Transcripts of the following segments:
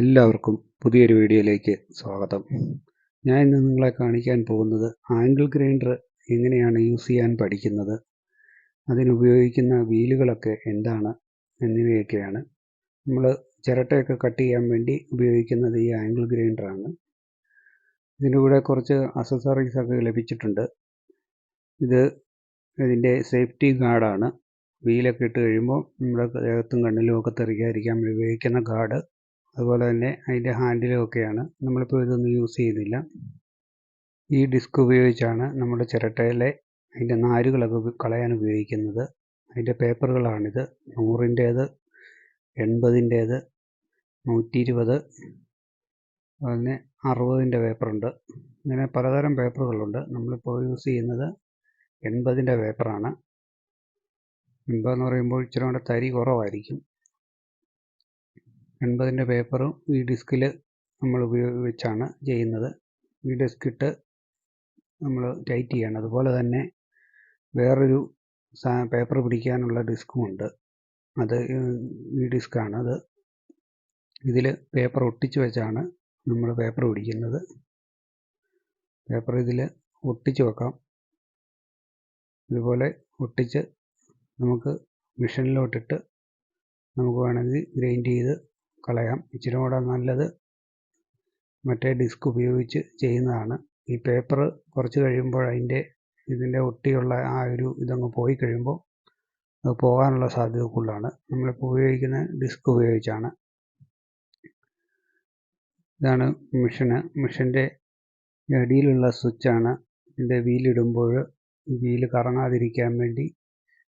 എല്ലാവർക്കും പുതിയൊരു വീഡിയോയിലേക്ക് സ്വാഗതം. ഞാൻ ഇന്ന് നിങ്ങളെ കാണിക്കാൻ പോകുന്നത് ആംഗിൾ ഗ്രൈൻഡർ എങ്ങനെയാണ് യൂസ് ചെയ്യാൻ പഠിക്കുന്നത് അതിനുപയോഗിക്കുന്ന വീലുകളൊക്കെ എന്താണ് എന്നിവയൊക്കെയാണ്. നമ്മൾ ചിരട്ടയൊക്കെ കട്ട് ചെയ്യാൻ വേണ്ടി ഉപയോഗിക്കുന്നത് ഈ ആംഗിൾ ഗ്രൈൻഡറാണ് ഇതിന്റെ കൂടെ കുറച്ച് അസസറീസ് ഒക്കെ ലഭിച്ചിട്ടുണ്ട്. ഇത് ഇതിന്റെ സേഫ്റ്റി ഗാർഡാണ്. വീലൊക്കെ ഇട്ട് കഴിയുമ്പോൾ നമ്മുടെ ദേഹത്തും കണ്ണിലും ഒക്കെ തെറിക്കാതിരിക്കാൻ ഉപയോഗിക്കുന്ന ഗാർഡ്. അതുപോലെ തന്നെ അതിന്റെ ഹാൻഡിലും ഒക്കെയാണ് നമ്മളിപ്പോൾ ഇതൊന്നും യൂസ് ചെയ്യുന്നില്ല. ഈ ഡിസ്ക് ഉപയോഗിച്ചാണ് നമ്മുടെ ചിരട്ടയിലെ അതിന്റെ നാരുകളൊക്കെ കളയാൻ ഉപയോഗിക്കുന്നത്. അതിന്റെ പേപ്പറുകളാണിത്. നൂറിന്റേത് എൺപതിന്റേത് നൂറ്റി ഇരുപത് അതുപോലെ അറുപതിന്റെ പേപ്പറുണ്ട്. ഇങ്ങനെ പലതരം പേപ്പറുകളുണ്ട്. നമ്മളിപ്പോൾ യൂസ് ചെയ്യുന്നത് എൺപതിന്റെ പേപ്പറാണ്. എൺപതെന്ന് പറയുമ്പോൾ ഇച്ചിരി കൂടെ തരി കുറവായിരിക്കും. എൺപതിന്റെ പേപ്പറും ഈ ഡിസ്കിൽ നമ്മൾ ഉപയോഗിച്ചാണ് ചെയ്യുന്നത്. ഈ ഡിസ്ക് ഇട്ട് നമ്മൾ ടൈറ്റ് ചെയ്യണം. അതുപോലെ തന്നെ വേറൊരു പേപ്പർ പിടിക്കാനുള്ള ഡിസ്കും ഉണ്ട് അത് ഈ ഡിസ്ക്കാണ് അത് ഇതിൽ പേപ്പർ ഒട്ടിച്ച് വെച്ചാണ് നമ്മൾ പേപ്പർ പിടിക്കുന്നത്. പേപ്പർ ഇതിൽ ഒട്ടിച്ച് വെക്കാം. ഇതുപോലെ ഒട്ടിച്ച് നമുക്ക് മെഷീനിലോട്ടിട്ട് നമുക്ക് വേണമെങ്കിൽ ഗ്രൈൻഡ് ചെയ്ത് കളയാം. ഇച്ചിരി കൂടെ നല്ലത് മറ്റേ ഡിസ്ക് ഉപയോഗിച്ച് ചെയ്യുന്നതാണ്. ഈ പേപ്പർ കുറച്ച് കഴിയുമ്പോൾ അതിന്റെ ഇതിന്റെ ഒട്ടിയുള്ള ആ ഒരു ഇതങ്ങ് പോയി കഴിയുമ്പോൾ അത് പോകാനുള്ള സാധ്യത കൂടുതലാണ് നമ്മളിപ്പോൾ ഉപയോഗിക്കുന്ന ഡിസ്ക് ഉപയോഗിച്ചാണ്. ഇതാണ് മെഷീന്. മെഷീന്റെ അടിയിലുള്ള സ്വിച്ചാണ് ഇതിന്റെ വീലിടുമ്പോൾ വീൽ കറങ്ങാതിരിക്കാൻ വേണ്ടി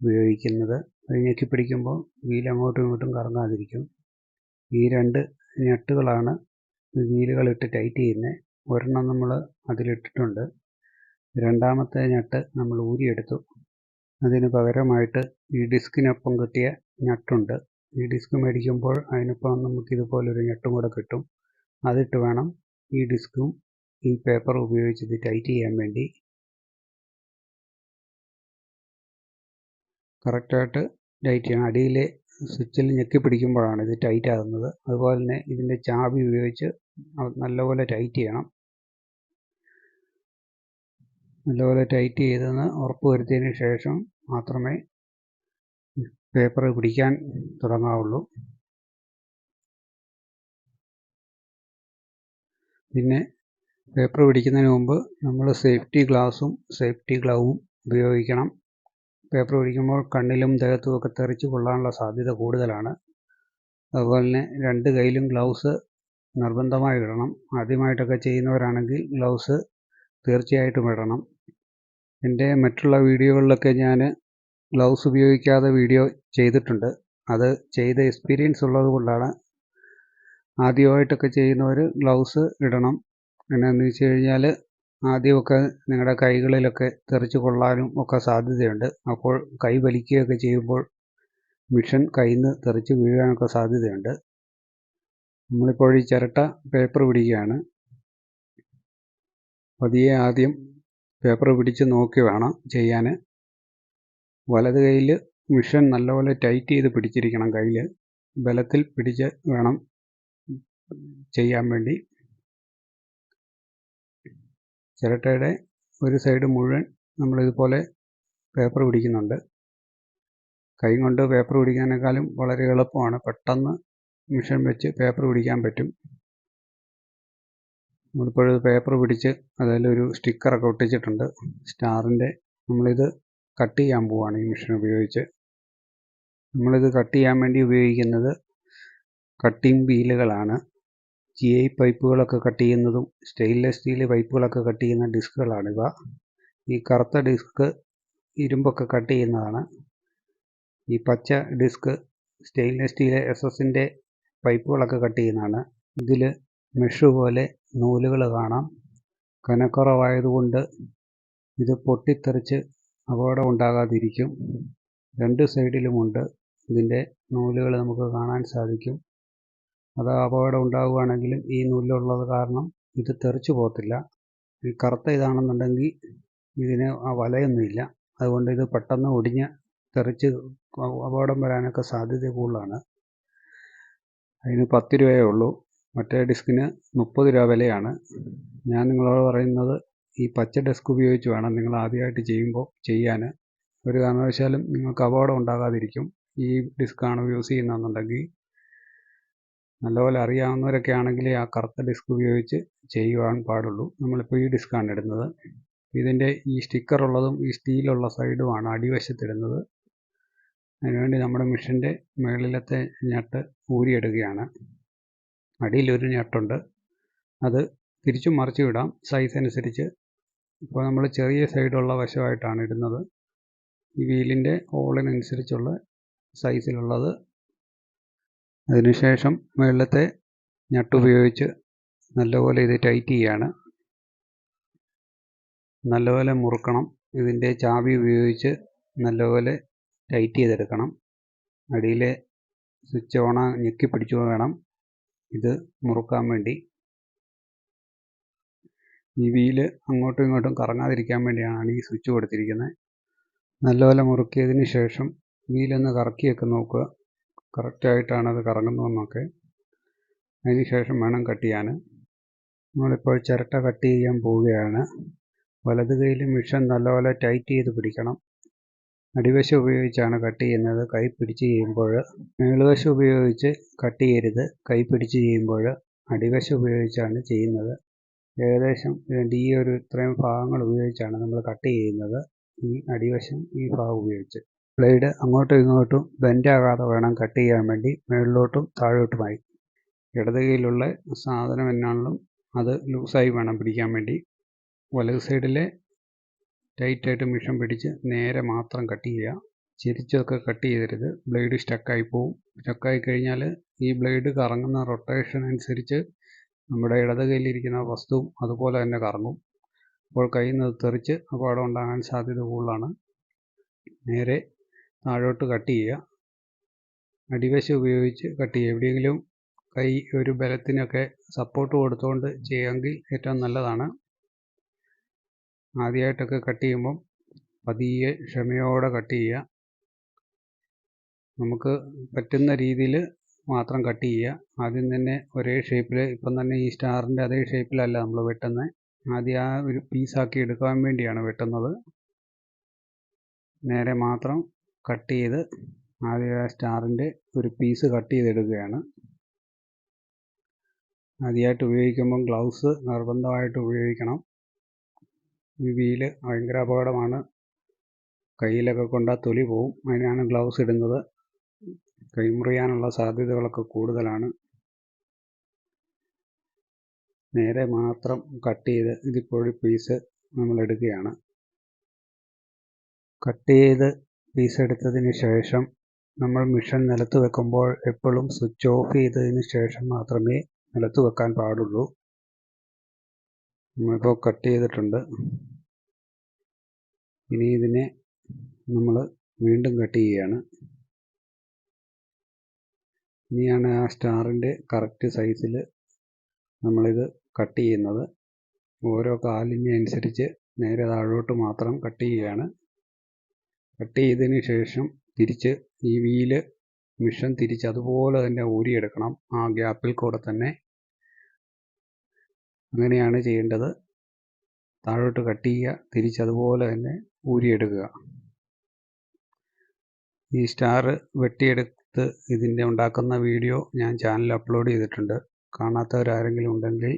ഉപയോഗിക്കുന്നത്. അത് ഞെക്കി പിടിക്കുമ്പോൾ വീൽ അങ്ങോട്ടും ഇങ്ങോട്ടും കറങ്ങാതിരിക്കും. ഈ രണ്ട് നട്ടുകളാണ് വീലുകളിട്ട് ടൈറ്റ് ചെയ്യുന്നത് ഒരെണ്ണം നമ്മൾ അതിലിട്ടിട്ടുണ്ട്. രണ്ടാമത്തെ നട്ട് നമ്മൾ ഊരിയെടുത്തു. അതിന് പകരമായിട്ട് ഈ ഡിസ്കിനൊപ്പം കിട്ടിയ ഞെട്ടുണ്ട്. ഈ ഡിസ്ക് മേടിക്കുമ്പോൾ അതിനൊപ്പം നമുക്ക് ഇതുപോലൊരു നട്ടും കൂടെ കിട്ടും. അതിട്ട് വേണം ഈ ഡിസ്കും ഈ പേപ്പർ ഉപയോഗിച്ച് ഇത് ടൈറ്റ് ചെയ്യാൻ വേണ്ടി. കറക്റ്റായിട്ട് ടൈറ്റ് ചെയ്യണം. അടിയിലെ സ്വിച്ചിൽ ഞെക്കി പിടിക്കുമ്പോഴാണ് ഇത് ടൈറ്റ് ആകുന്നത്. അതുപോലെ തന്നെ ഇതിന്റെ ചാവി ഉപയോഗിച്ച് നല്ലപോലെ ടൈറ്റ് ചെയ്യണം. നല്ലപോലെ ടൈറ്റ് ചെയ്തെന്ന് ഉറപ്പ് വരുത്തിയതിന് ശേഷം മാത്രമേ പേപ്പർ പിടിക്കാൻ തുടങ്ങാവുള്ളൂ. പിന്നെ പേപ്പർ പിടിക്കുന്നതിന് മുമ്പ് നമ്മൾ സേഫ്റ്റി ഗ്ലാസും സേഫ്റ്റി ഗ്ലൗവും ഉപയോഗിക്കണം. പേപ്പർ പിടിക്കുമ്പോൾ കണ്ണിലും ദേഹത്തും ഒക്കെ തെറിച്ച് കൊള്ളാനുള്ള സാധ്യത കൂടുതലാണ്. അതുപോലെ തന്നെ രണ്ട് കയ്യിലും ഗ്ലൗസ് നിർബന്ധമായി ഇടണം. ആദ്യമായിട്ടൊക്കെ ചെയ്യുന്നവരാണെങ്കിൽ ഗ്ലൗസ് തീർച്ചയായിട്ടും ഇടണം. എന്റെ മറ്റുള്ള വീഡിയോകളിലൊക്കെ ഞാൻ ഗ്ലൗസ് ഉപയോഗിക്കാതെ വീഡിയോ ചെയ്തിട്ടുണ്ട്. അത് ചെയ്ത എക്സ്പീരിയൻസ് ഉള്ളത് കൊണ്ടാണ് ആദ്യമായിട്ടൊക്കെ ചെയ്യുന്നവർ ഗ്ലൗസ് ഇടണം. എന്നാന്ന് വെച്ച് കഴിഞ്ഞാൽ ആദ്യമൊക്കെ നിങ്ങളുടെ കൈകളിലൊക്കെ തെറിച്ച് കൊള്ളാനും ഒക്കെ സാധ്യതയുണ്ട്. അപ്പോൾ കൈ വലിക്കുകയൊക്കെ ചെയ്യുമ്പോൾ മിഷൻ കയ്യിൽ നിന്ന് തെറിച്ച് വീഴാനൊക്കെ സാധ്യതയുണ്ട്. നമ്മളിപ്പോൾ ഈ ചിരട്ട പേപ്പർ പിടിക്കുകയാണ്. പതിയെ ആദ്യം പേപ്പർ പിടിച്ച് നോക്കി വേണം ചെയ്യാൻ വലത് കയ്യിൽ മിഷൻ നല്ലപോലെ ടൈറ്റ് ചെയ്ത് പിടിച്ചിരിക്കണം കയ്യിൽ ബലത്തിൽ പിടിച്ച് വേണം ചെയ്യാൻ വേണ്ടി. ചിരട്ടയുടെ ഒരു സൈഡ് മുഴുവൻ നമ്മളിതുപോലെ പേപ്പർ പിടിക്കുന്നുണ്ട്. കൈ കൊണ്ട് പേപ്പർ പിടിക്കാനേക്കാളും വളരെ എളുപ്പമാണ്. പെട്ടെന്ന് മിഷൻ വെച്ച് പേപ്പർ പിടിക്കാൻ പറ്റും. നമ്മളിപ്പോൾ പേപ്പർ പിടിച്ച് അതിലൊരു സ്റ്റിക്കറൊക്കെ ഒട്ടിച്ചിട്ടുണ്ട്. സ്റ്റാറിന്റെ നമ്മളിത് കട്ട് ചെയ്യാൻ പോവുകയാണ് ഈ മിഷൻ ഉപയോഗിച്ച്. നമ്മളിത് കട്ട് ചെയ്യാൻ വേണ്ടി ഉപയോഗിക്കുന്നത് കട്ടിംഗ് വീലുകളാണ് ജി ഐ പൈപ്പുകളൊക്കെ കട്ട് ചെയ്യുന്നതും സ്റ്റെയിൻലെസ് സ്റ്റീൽ പൈപ്പുകളൊക്കെ കട്ട് ചെയ്യുന്ന ഡിസ്കുകളാണിവ ഈ കറുത്ത ഡിസ്ക് ഇരുമ്പൊക്കെ കട്ട് ചെയ്യുന്നതാണ്. ഈ പച്ച ഡിസ്ക് സ്റ്റെയിൻലെസ് സ്റ്റീൽ എസ് എസിന്റെ പൈപ്പുകളൊക്കെ കട്ട് ചെയ്യുന്നതാണ്. ഇതിൽ മെഷ് പോലെ നൂലുകൾ കാണാം. കനക്കുറവായതുകൊണ്ട് ഇത് പൊട്ടിത്തെറിച്ച് അപകടം ഉണ്ടാകാതിരിക്കും രണ്ട് സൈഡിലുമുണ്ട് ഇതിന്റെ നൂലുകൾ നമുക്ക് കാണാൻ സാധിക്കും. അത് അപകടം ഉണ്ടാവുകയാണെങ്കിലും ഈ നൂലുള്ളത് കാരണം ഇത് തെറിച്ചു പോകത്തില്ല. ഈ കറുത്ത ഇതാണെന്നുണ്ടെങ്കിൽ ഇതിന് ആ വലയൊന്നുമില്ല. അതുകൊണ്ട് ഇത് പെട്ടെന്ന് ഒടിഞ്ഞ് തെറിച്ച് അപകടം വരാനൊക്കെ സാധ്യത കൂടുതലാണ്. അതിന് പത്ത് രൂപയേ ഉള്ളൂ. മറ്റേ ഡിസ്കിന് മുപ്പത് രൂപ വിലയാണ്. ഞാൻ നിങ്ങളോട് പറയുന്നത് ഈ പച്ച ഡെസ്ക് ഉപയോഗിച്ച് വേണം നിങ്ങൾ ആദ്യമായിട്ട് ചെയ്യുമ്പോൾ ചെയ്യാൻ. ഒരു കാരണവശാലും നിങ്ങൾക്ക് അപകടം ഉണ്ടാകാതിരിക്കും. ഈ ഡിസ്ക്കാണ് യൂസ് ചെയ്യുന്നതെന്നുണ്ടെങ്കിൽ നല്ലപോലെ അറിയാവുന്നവരൊക്കെ ആണെങ്കിൽ ആ കറുത്ത ഡിസ്ക് ഉപയോഗിച്ച് ചെയ്യുവാൻ പാടുള്ളൂ. നമ്മളിപ്പോൾ ഈ ഡിസ്ക്കാണ് ഇടുന്നത്. ഇതിന്റെ ഈ സ്റ്റിക്കർ ഉള്ളതും ഈ സ്റ്റീലുള്ള സൈഡുമാണ് അടിവശത്തിടുന്നത്. അതിനുവേണ്ടി നമ്മുടെ മെഷീന്റെ മുകളിലത്തെ ഞെട്ട് ഊരിയിടുകയാണ്. അടിയിലൊരു ഞെട്ടുണ്ട്. അത് തിരിച്ചും മറിച്ചും ഇടാം. സൈസ് അനുസരിച്ച്. ഇപ്പോൾ നമ്മൾ ചെറിയ സൈഡുള്ള വശമായിട്ടാണ് ഇടുന്നത്. ഈ വീലിന്റെ ഹോളിനനുസരിച്ചുള്ള സൈസിലുള്ളത്. അതിനുശേഷം മുകളിലത്തെ ഞട്ടുപയോഗിച്ച് നല്ലപോലെ ഇത് ടൈറ്റ് ചെയ്യാണ്. നല്ലപോലെ മുറുക്കണം. ഇതിന്റെ ചാവി ഉപയോഗിച്ച് നല്ലപോലെ ടൈറ്റ് ചെയ്തെടുക്കണം. അടിയിലെ സ്വിച്ച് ഓണ ഞെക്കി പിടിച്ചു വേണം ഇത് മുറുക്കാൻ വേണ്ടി. ഈ വീൽ അങ്ങോട്ടും ഇങ്ങോട്ടും കറങ്ങാതിരിക്കാൻ വേണ്ടിയാണ് ഈ സ്വിച്ച് കൊടുത്തിരിക്കുന്നത്. നല്ലപോലെ മുറുക്കിയതിന് ശേഷം വീലൊന്ന് കറക്കിയൊക്കെ നോക്കുക. കറക്റ്റായിട്ടാണ് അത് കറങ്ങുന്നതെന്നൊക്കെ അതിന് ശേഷം വേണം കട്ട് ചെയ്യാൻ. നമ്മളിപ്പോൾ ചിരട്ട കട്ട് ചെയ്യാൻ പോവുകയാണ്. വലത് കൈയിൽ മിഷൻ നല്ലപോലെ ടൈറ്റ് ചെയ്ത് പിടിക്കണം. അടിവശം ഉപയോഗിച്ചാണ് കട്ട് ചെയ്യുന്നത്. കൈ പിടിച്ച് ചെയ്യുമ്പോൾ മേളുവശം ഉപയോഗിച്ച് കട്ട് ചെയ്യരുത്. കൈ പിടിച്ച് ചെയ്യുമ്പോൾ അടിവശം ഉപയോഗിച്ചാണ് ചെയ്യുന്നത്. ഏകദേശം ഇതിന്റെ ഈ ഒരു ഇത്രയും ഭാഗങ്ങൾ ഉപയോഗിച്ചാണ് നമ്മൾ കട്ട് ചെയ്യുന്നത്. ഈ അടിവശം ഈ ഭാഗം ഉപയോഗിച്ച്. ബ്ലേഡ് അങ്ങോട്ടും ഇങ്ങോട്ടും ബെൻഡാകാതെ വേണം കട്ട് ചെയ്യാൻ വേണ്ടി മുകളിലോട്ടും താഴോട്ടുമായി. ഇടത് കൈയിലുള്ള സാധനം എന്നാണെങ്കിലും അത് ലൂസായി വേണം പിടിക്കാൻ വേണ്ടി. വലത് സൈഡിലെ ടൈറ്റായിട്ട് മിഷൻ പിടിച്ച് നേരെ മാത്രം കട്ട് ചെയ്യുക. ചിരിച്ചൊക്കെ കട്ട് ചെയ്തരുത് ബ്ലേഡ് സ്റ്റക്കായി പോവും. സ്റ്റക്കായി കഴിഞ്ഞാൽ ഈ ബ്ലേഡ് കറങ്ങുന്ന റൊട്ടേഷൻ അനുസരിച്ച് നമ്മുടെ ഇടത് കയ്യിലിരിക്കുന്ന വസ്തുവും അതുപോലെ തന്നെ കറങ്ങും. അപ്പോൾ കൈ നിന്ന് തെറിച്ച് അപകടം ഉണ്ടാകാൻ സാധ്യത കൂടുതലാണ്. നേരെ താഴോട്ട് കട്ട് ചെയ്യുക. അടിവശം ഉപയോഗിച്ച് കട്ട് ചെയ്യുക. എവിടെയെങ്കിലും കൈ ഒരു ബലത്തിനൊക്കെ സപ്പോർട്ട് കൊടുത്തുകൊണ്ട് ചെയ്യുമെങ്കിൽ ഏറ്റവും നല്ലതാണ്. ആദ്യമായിട്ടൊക്കെ കട്ട് ചെയ്യുമ്പം പതിയെ ക്ഷമയോടെ കട്ട് ചെയ്യുക. നമുക്ക് പറ്റുന്ന രീതിയിൽ മാത്രം കട്ട് ചെയ്യുക. ആദ്യം തന്നെ ഒരേ ഷേപ്പിൽ ഇപ്പം തന്നെ ഈ സ്റ്റാറിന്റെ അതേ ഷേപ്പിലല്ല നമ്മൾ വെട്ടുന്നത് ആദ്യം ആ ഒരു പീസാക്കി എടുക്കാൻ വേണ്ടിയാണ് വെട്ടുന്നത്. നേരെ മാത്രം കട്ട് ചെയ്ത് ആദ്യം ആ സ്റ്റാറിന്റെ ഒരു പീസ് കട്ട് ചെയ്തെടുക്കുകയാണ്. ആദ്യമായിട്ട് ഉപയോഗിക്കുമ്പം ഗ്ലൗസ് നിർബന്ധമായിട്ട് ഉപയോഗിക്കണം. ഈ ഭയങ്കര അപകടമാണ്. കയ്യിലൊക്കെ കൊണ്ടാൽ തൊലി പോവും. അതിനാണ് ഗ്ലൗസ് ഇടുന്നത്. കൈമുറിയാനുള്ള സാധ്യതകളൊക്കെ കൂടുതലാണ്. നേരെ മാത്രം കട്ട് ചെയ്ത് ഇതിപ്പോഴും പീസ് നമ്മൾ എടുക്കുകയാണ് കട്ട് ചെയ്ത് പീസ് എടുത്തതിന് ശേഷം നമ്മൾ മിഷൻ നിലത്ത് വെക്കുമ്പോൾ എപ്പോഴും സ്വിച്ച് ഓഫ് ചെയ്തതിന് ശേഷം മാത്രമേ നിലത്ത് വെക്കാൻ പാടുള്ളൂ. നമ്മളിപ്പോൾ കട്ട് ചെയ്തിട്ടുണ്ട്. ഇനി ഇതിനെ നമ്മൾ വീണ്ടും കട്ട് ചെയ്യുകയാണ് ഇനിയാണ് ആ സ്റ്റാറിന്റെ കറക്റ്റ് സൈസിൽ നമ്മളിത് കട്ട് ചെയ്യുന്നത്. ഓരോ കാലിന് അനുസരിച്ച് നേരെ താഴോട്ട് മാത്രം കട്ട് ചെയ്യുകയാണ് കട്ട് ചെയ്തതിന് ശേഷം തിരിച്ച് ഈ വീൽ മിഷൻ തിരിച്ച് അതുപോലെ തന്നെ ഊരിയെടുക്കണം. ആ ഗ്യാപ്പിൽ കൂടെ തന്നെ അങ്ങനെയാണ് ചെയ്യേണ്ടത്. താഴോട്ട് കട്ട് ചെയ്യുക തിരിച്ച് അതുപോലെ തന്നെ ഊരിയെടുക്കുക. ഈ സ്റ്റാർ വെട്ടിയെടുത്ത് ഇതിന്റെ ഉണ്ടാക്കുന്ന വീഡിയോ ഞാൻ ചാനലിൽ അപ്ലോഡ് ചെയ്തിട്ടുണ്ട്. കാണാത്തവരാരെങ്കിലും ഉണ്ടെങ്കിൽ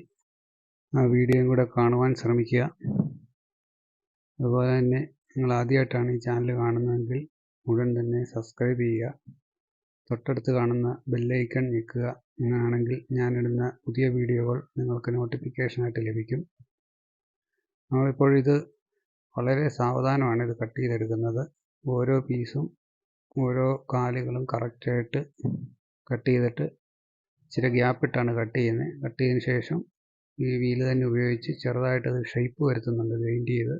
ആ വീഡിയോയും കൂടെ കാണുവാൻ ശ്രമിക്കുക. അതുപോലെ തന്നെ നിങ്ങൾ ആദ്യമായിട്ടാണ് ഈ ചാനൽ കാണുന്നതെങ്കിൽ ഉടൻ തന്നെ സബ്സ്ക്രൈബ് ചെയ്യുക. തൊട്ടടുത്ത് കാണുന്ന ബെല്ലൈക്കൺ ഞെക്കുക. അങ്ങനെയാണെങ്കിൽ ഞാനിടുന്ന പുതിയ വീഡിയോകൾ നിങ്ങൾക്ക് നോട്ടിഫിക്കേഷനായിട്ട് ലഭിക്കും. നമ്മളിപ്പോഴിത് വളരെ സാവധാനമാണ് ഇത് കട്ട് ചെയ്തെടുക്കുന്നത്. ഓരോ പീസും ഓരോ കാലുകളും കറക്റ്റായിട്ട് കട്ട് ചെയ്തിട്ട് ഇച്ചിരി ഗ്യാപ്പിട്ടാണ് കട്ട് ചെയ്യുന്നത്. കട്ട് ചെയ്തതിന് ശേഷം ഈ വീൽ തന്നെ ഉപയോഗിച്ച് ചെറുതായിട്ടത് ഷേപ്പ് വരുത്തുന്നുണ്ട് ഗ്രൈൻഡ് ചെയ്ത്.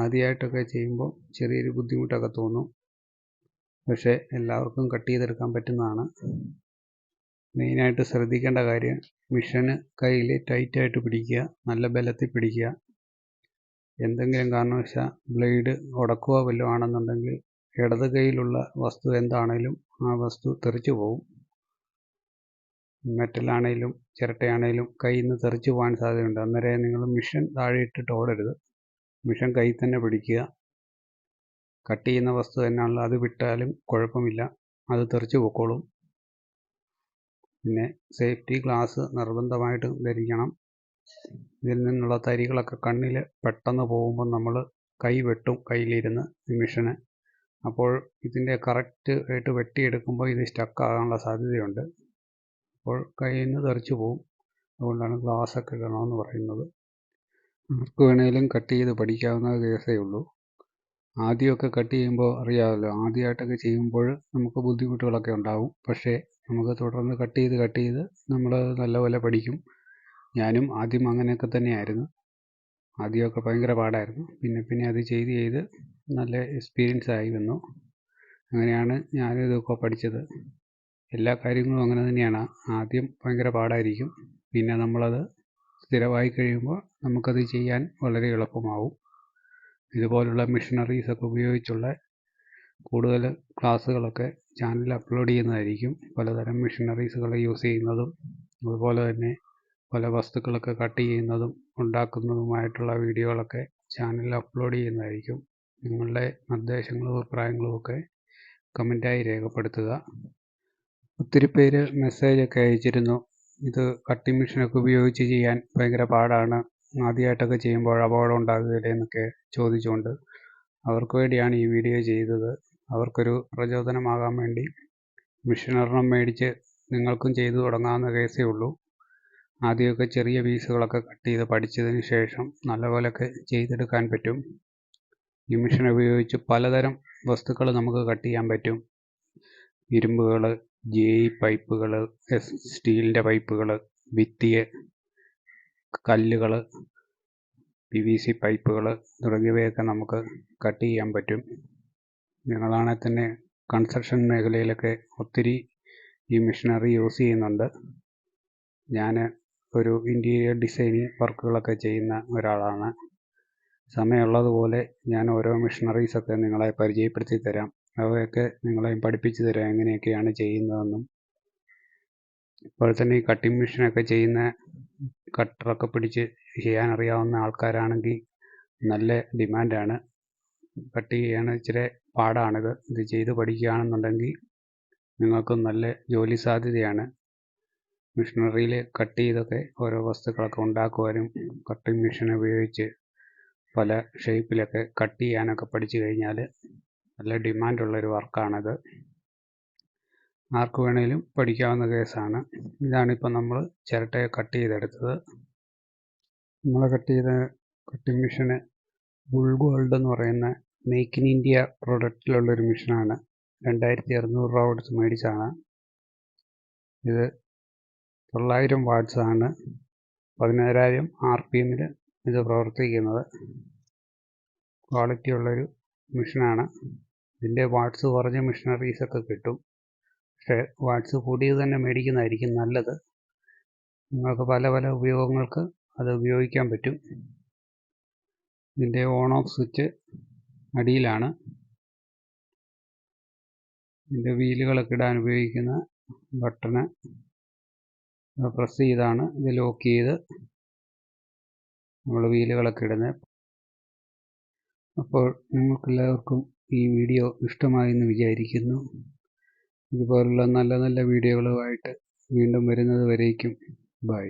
ആദ്യമായിട്ടൊക്കെ ചെയ്യുമ്പോൾ ചെറിയൊരു ബുദ്ധിമുട്ടൊക്കെ തോന്നും. പക്ഷേ എല്ലാവർക്കും കട്ട് ചെയ്തെടുക്കാൻ പറ്റുന്നതാണ്. മെയിനായിട്ട് ശ്രദ്ധിക്കേണ്ട കാര്യം മിഷന് കയ്യിൽ ടൈറ്റായിട്ട് പിടിക്കുക നല്ല ബലത്തിൽ പിടിക്കുക. എന്തെങ്കിലും കാരണവശാൽ ബ്ലേഡ് ഉടക്കുക വല്ലതും ആണെന്നുണ്ടെങ്കിൽ ഇടത് കൈയിലുള്ള വസ്തു എന്താണേലും ആ വസ്തു തെറിച്ചു പോകും മെറ്റലാണേലും ചിരട്ടയാണേലും കയ്യിൽ നിന്ന് തെറിച്ചു പോകാൻ സാധ്യതയുണ്ട്. അന്നേരം നിങ്ങൾ മിഷൻ താഴെ ഇട്ടിട്ട് ഓടരുത്. മിഷൻ കയ്യിൽ തന്നെ പിടിക്കുക. കട്ട് ചെയ്യുന്ന വസ്തു തന്നെയാണല്ലോ അത് വിട്ടാലും കുഴപ്പമില്ല. അത് തെറിച്ച് പൊക്കോളും. പിന്നെ സേഫ്റ്റി ഗ്ലാസ് നിർബന്ധമായിട്ട് ധരിക്കണം. ഇതിൽ നിന്നുള്ള തരികളൊക്കെ കണ്ണിൽ പെട്ടെന്ന് പോകുമ്പോൾ നമ്മൾ കൈ വെട്ടും കയ്യിലിരുന്ന് മിഷന്. അപ്പോൾ ഇതിന്റെ കറക്റ്റ് ആയിട്ട് വെട്ടിയെടുക്കുമ്പോൾ ഇത് സ്റ്റക്ക് ആകാനുള്ള സാധ്യതയുണ്ട്. അപ്പോൾ കയ്യിൽ നിന്ന് തെറിച്ച് പോകും അതുകൊണ്ടാണ് ഗ്ലാസ് ഒക്കെ ഇടണമെന്ന് പറയുന്നത്. ആർക്ക് വേണേലും കട്ട് ചെയ്ത് പഠിക്കാവുന്ന കേസേ ഉള്ളൂ. ആദ്യമൊക്കെ കട്ട് ചെയ്യുമ്പോൾ അറിയാമല്ലോ ആദ്യമായിട്ടൊക്കെ ചെയ്യുമ്പോൾ നമുക്ക് ബുദ്ധിമുട്ടുകളൊക്കെ ഉണ്ടാവും. പക്ഷേ നമുക്ക് തുടർന്ന് കട്ട് ചെയ്ത് കട്ട് ചെയ്ത് നമ്മൾ നല്ലപോലെ പഠിക്കും. ഞാനും ആദ്യം അങ്ങനെയൊക്കെ തന്നെയായിരുന്നു. ആദ്യമൊക്കെ ഭയങ്കര പാടായിരുന്നു. പിന്നെ പിന്നെ അത് ചെയ്ത് ചെയ്ത് നല്ല എക്സ്പീരിയൻസ് ആയി വന്നു. അങ്ങനെയാണ് ഞാനിതൊക്കെ പഠിച്ചത്. എല്ലാ കാര്യങ്ങളും അങ്ങനെ തന്നെയാണ്. ആദ്യം ഭയങ്കര പാടായിരിക്കും. പിന്നെ നമ്മളത് സ്ഥിരമായി കഴിയുമ്പോൾ നമുക്കത് ചെയ്യാൻ വളരെ എളുപ്പമാവും. ഇതുപോലുള്ള മെഷീനറീസ് ഒക്കെ ഉപയോഗിച്ചുള്ള കൂടുതൽ ക്ലാസ്സുകളൊക്കെ ചാനലിൽ അപ്ലോഡ് ചെയ്യുന്നതായിരിക്കും. പലതരം മെഷീനറീസുകൾ യൂസ് ചെയ്യുന്നതും അതുപോലെ തന്നെ പല വസ്തുക്കളൊക്കെ കട്ട് ചെയ്യുന്നതും ഉണ്ടാക്കുന്നതുമായിട്ടുള്ള വീഡിയോകളൊക്കെ ചാനലിൽ അപ്ലോഡ് ചെയ്യുന്നതായിരിക്കും. നിങ്ങളുടെ നിർദ്ദേശങ്ങളും അഭിപ്രായങ്ങളും ഒക്കെ കമന്റായി രേഖപ്പെടുത്തുക. ഒത്തിരി പേര് മെസ്സേജൊക്കെ അയച്ചിരുന്നു. ഇത് കട്ടിംഗ് മെഷീനൊക്കെ ഉപയോഗിച്ച് ചെയ്യാൻ ഭയങ്കര പാടാണ്. ആദ്യമായിട്ടൊക്കെ ചെയ്യുമ്പോൾ അപകടം ഉണ്ടാകുകയില്ലേ എന്നൊക്കെ ചോദിച്ചുകൊണ്ട് അവർക്ക് വേണ്ടിയാണ് ഈ വീഡിയോ ചെയ്തത്. അവർക്കൊരു പ്രചോദനമാകാൻ വേണ്ടി മെഷീൻ ഒരെണ്ണം മേടിച്ച് നിങ്ങൾക്കും ചെയ്തു തുടങ്ങാവുന്ന കേസേ ഉള്ളൂ. ആദ്യമൊക്കെ ചെറിയ പീസുകളൊക്കെ കട്ട് ചെയ്ത് പഠിച്ചതിന് ശേഷം നല്ലപോലെയൊക്കെ ചെയ്തെടുക്കാൻ പറ്റും. ഈ മെഷീൻ ഉപയോഗിച്ച് പലതരം വസ്തുക്കൾ നമുക്ക് കട്ട് ചെയ്യാൻ പറ്റും. ഇരുമ്പുകൾ ജെ ഇ പൈപ്പുകൾ സ്റ്റീലിന്റെ പൈപ്പുകൾ ഭിത്തിയെ കല്ലുകൾ പി വി സി പൈപ്പുകൾ തുടങ്ങിയവയൊക്കെ നമുക്ക് കട്ട് ചെയ്യാൻ പറ്റും. ഞങ്ങളാണെ തന്നെ കൺസ്ട്രക്ഷൻ മേഖലയിലൊക്കെ ഒത്തിരി ഈ മെഷീനറി യൂസ് ചെയ്യുന്നുണ്ട്. ഞാൻ ഒരു ഇന്റീരിയർ ഡിസൈനിങ് വർക്കുകളൊക്കെ ചെയ്യുന്ന ഒരാളാണ്. സമയമുള്ളതുപോലെ ഞാൻ ഓരോ മെഷീനറീസൊക്കെ നിങ്ങളെ പരിചയപ്പെടുത്തി തരാം. അവയൊക്കെ നിങ്ങളെ പഠിപ്പിച്ചു തരാം. എങ്ങനെയൊക്കെയാണ് ചെയ്യുന്നതെന്നും. ഇപ്പോൾ തന്നെ ഈ കട്ടിംഗ് മെഷീനൊക്കെ ചെയ്യുന്ന കട്ടറൊക്കെ പിടിച്ച് ചെയ്യാൻ അറിയാവുന്ന ആൾക്കാരാണെങ്കിൽ നല്ല ഡിമാൻഡാണ് കട്ട് ചെയ്യാൻ ഇച്ചിരി പാടാണിത്. ഇത് ചെയ്ത് പഠിക്കുകയാണെന്നുണ്ടെങ്കിൽ നിങ്ങൾക്ക് നല്ല ജോലി സാധ്യതയാണ്. മെഷീനറിയിൽ കട്ട് ചെയ്തൊക്കെ ഓരോ വസ്തുക്കളൊക്കെ ഉണ്ടാക്കുവാനും കട്ടിംഗ് മെഷീൻ ഉപയോഗിച്ച് പല ഷേപ്പിലൊക്കെ കട്ട് ചെയ്യാനൊക്കെ പഠിച്ചു കഴിഞ്ഞാൽ നല്ല ഡിമാൻഡുള്ളൊരു വർക്കാണത്. ആർക്ക് വേണേലും പഠിക്കാവുന്ന കേസാണ്. ഇതാണിപ്പോൾ നമ്മൾ ചിരട്ടയെ കട്ട് ചെയ്തെടുത്തത്. നമ്മൾ കട്ട് ചെയ്ത കട്ടിംഗ് മെഷീന് ബുൾ ഗോൾഡ് എന്ന് പറയുന്ന മേക്ക് ഇൻ ഇന്ത്യ പ്രൊഡക്റ്റിലുള്ളൊരു മെഷീനാണ്. രണ്ടായിരത്തി അറുന്നൂറ് രൂപ കൊടുത്ത് മേടിച്ചാണ് ഇത് തൊള്ളായിരം വാട്ട്സ് ആണ്. പതിനായിരം ആർ പി എമ്മിൽ ഇത് പ്രവർത്തിക്കുന്നത്. ക്വാളിറ്റി ഉള്ളൊരു മെഷീനാണ്. ഇതിന്റെ വാട്സ് കുറഞ്ഞ മെഷീനറീസൊക്കെ കിട്ടും. പക്ഷേ വാട്സ് കൂടിയത് തന്നെ മേടിക്കുന്നതായിരിക്കും നല്ലത്. നിങ്ങൾക്ക് പല പല ഉപയോഗങ്ങൾക്ക് അത് ഉപയോഗിക്കാൻ പറ്റും. ഇതിന്റെ ഓൺ ഓഫ് സ്വിച്ച് അടിയിലാണ്. ഇതിന്റെ വീലുകളൊക്കെ ഇടാൻ ഉപയോഗിക്കുന്ന ബട്ടണ് പ്രസ് ചെയ്താണ്. ഇത് ലോക്ക് ചെയ്ത് നമ്മൾ വീലുകളൊക്കെ ഇടുന്നത്. അപ്പോൾ നിങ്ങൾക്കെല്ലാവർക്കും ഈ വീഡിയോ ഇഷ്ടമായെന്ന് വിചാരിക്കുന്നു. ഇതുപോലുള്ള നല്ല നല്ല വീഡിയോകളുമായിട്ട് വീണ്ടും വരുന്നത് വരേക്കും. ബൈ.